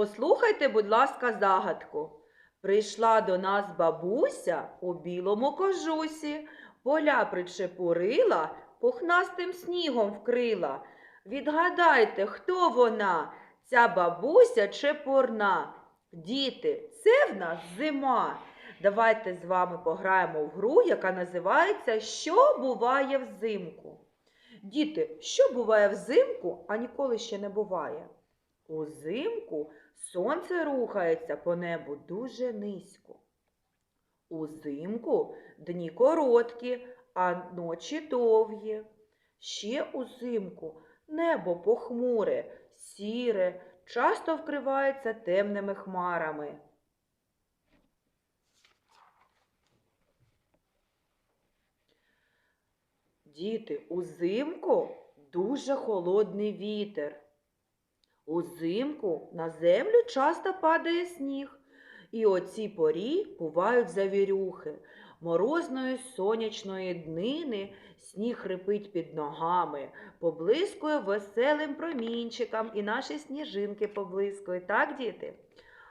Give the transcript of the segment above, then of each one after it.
Послухайте, будь ласка, загадку. Прийшла до нас бабуся у білому кожусі, поля причепурила, пухнастим снігом вкрила. Відгадайте, хто вона, ця бабуся чепурна. Діти, це в нас зима. Давайте з вами пограємо в гру, яка називається Що буває взимку. Діти, що буває взимку, а ніколи ще не буває? Узимку сонце рухається по небу дуже низько. Узимку дні короткі, а ночі довгі. Ще узимку небо похмуре, сіре, часто вкривається темними хмарами. Діти, узимку дуже холодний вітер. Узимку на землю часто падає сніг, і о цій порі бувають завірюхи. Морозної сонячної днини сніг хрипить під ногами, поблискує веселим промінчиком, і наші сніжинки поблискують, так, діти?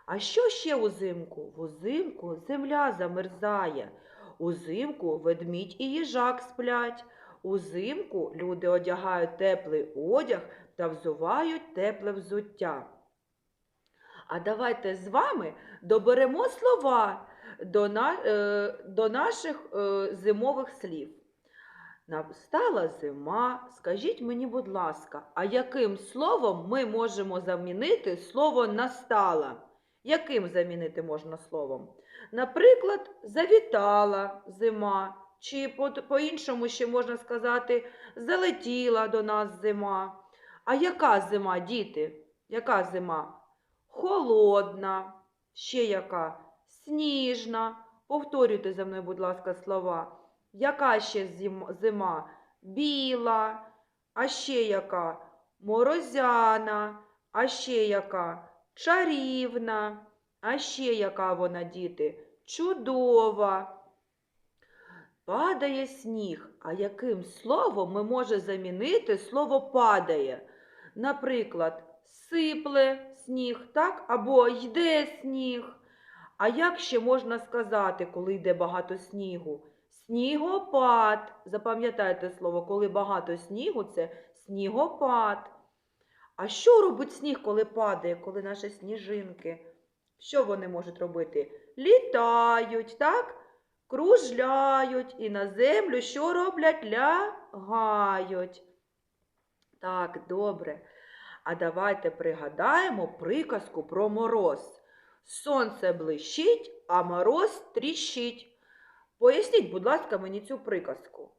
А що ще узимку? Взимку земля замерзає. Узимку ведмідь і їжак сплять. Узимку люди одягають теплий одяг та взувають тепле взуття. А давайте з вами доберемо слова до, на, е, до наших е, зимових слів. Настала зима. Скажіть мені, будь ласка, а яким словом ми можемо замінити слово настала? Яким замінити можна словом? Наприклад, завітала зима, чи по- по-іншому ще можна сказати, залетіла до нас зима. А яка зима, діти? Яка зима? Холодна, ще яка? Сніжна. Повторюйте за мною, будь ласка, слова. Яка ще зима? Біла. А ще яка? Морозяна. А ще яка? Чарівна. А ще яка вона, діти? Чудова. Падає сніг. А яким словом ми можемо замінити слово падає? Наприклад, сипле сніг, так? Або йде сніг. А як ще можна сказати, коли йде багато снігу? Снігопад. Запам'ятайте слово, коли багато снігу, це снігопад. А що робить сніг, коли падає, коли наші сніжинки? Що вони можуть робити? Літають, так? Кружляють і на землю що роблять? Лягають. Так, добре. А давайте пригадаємо приказку про мороз. Сонце блищить, а мороз тріщить. Поясніть, будь ласка, мені цю приказку.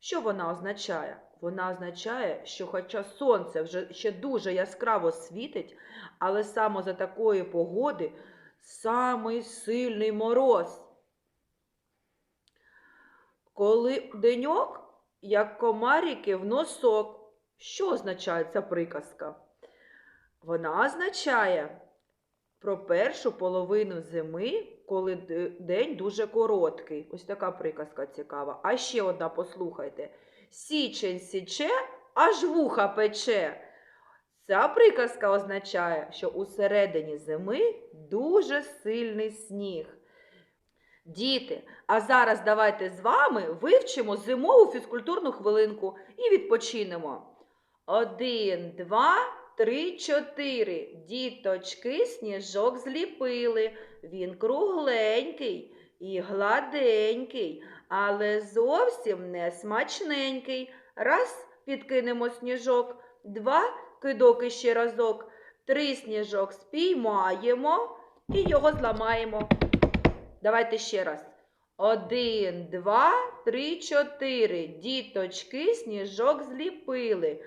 Що вона означає? Вона означає, що хоча сонце вже ще дуже яскраво світить, але саме за такої погоди самий сильний мороз. Коли деньок, як комарики в носок. Що означає ця приказка? Вона означає про першу половину зими, коли день дуже короткий. Ось така приказка цікава. А ще одна послухайте. Січень січе, аж вуха пече. Ця приказка означає, що у середині зими дуже сильний сніг. Діти, а зараз давайте з вами вивчимо зимову фізкультурну хвилинку і відпочинемо. Один, два, три, чотири. Діточки сніжок зліпили. Він кругленький і гладенький, але зовсім не смачненький. Раз підкинемо сніжок, два кидок ще разок, три сніжок спіймаємо і його зламаємо. Давайте ще раз. Один, два, три, чотири. Діточки сніжок зліпили.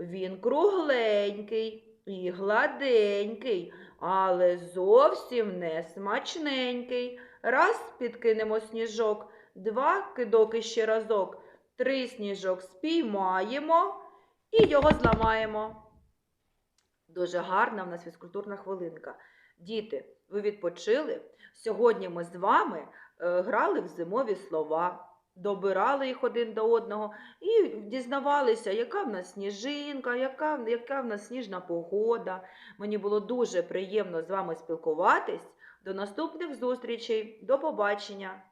Він кругленький і гладенький, але зовсім не смачненький. Раз підкинемо сніжок, два кидок ще разок, три сніжок спіймаємо і його зламаємо. Дуже гарна в нас фізкультурна хвилинка. Діти, ви відпочили? Сьогодні ми з вами е, грали в зимові слова. Добирали їх один до одного і дізнавалися, яка в нас сніжинка, яка, яка в нас сніжна погода. Мені було дуже приємно з вами спілкуватись. До наступних зустрічей. До побачення!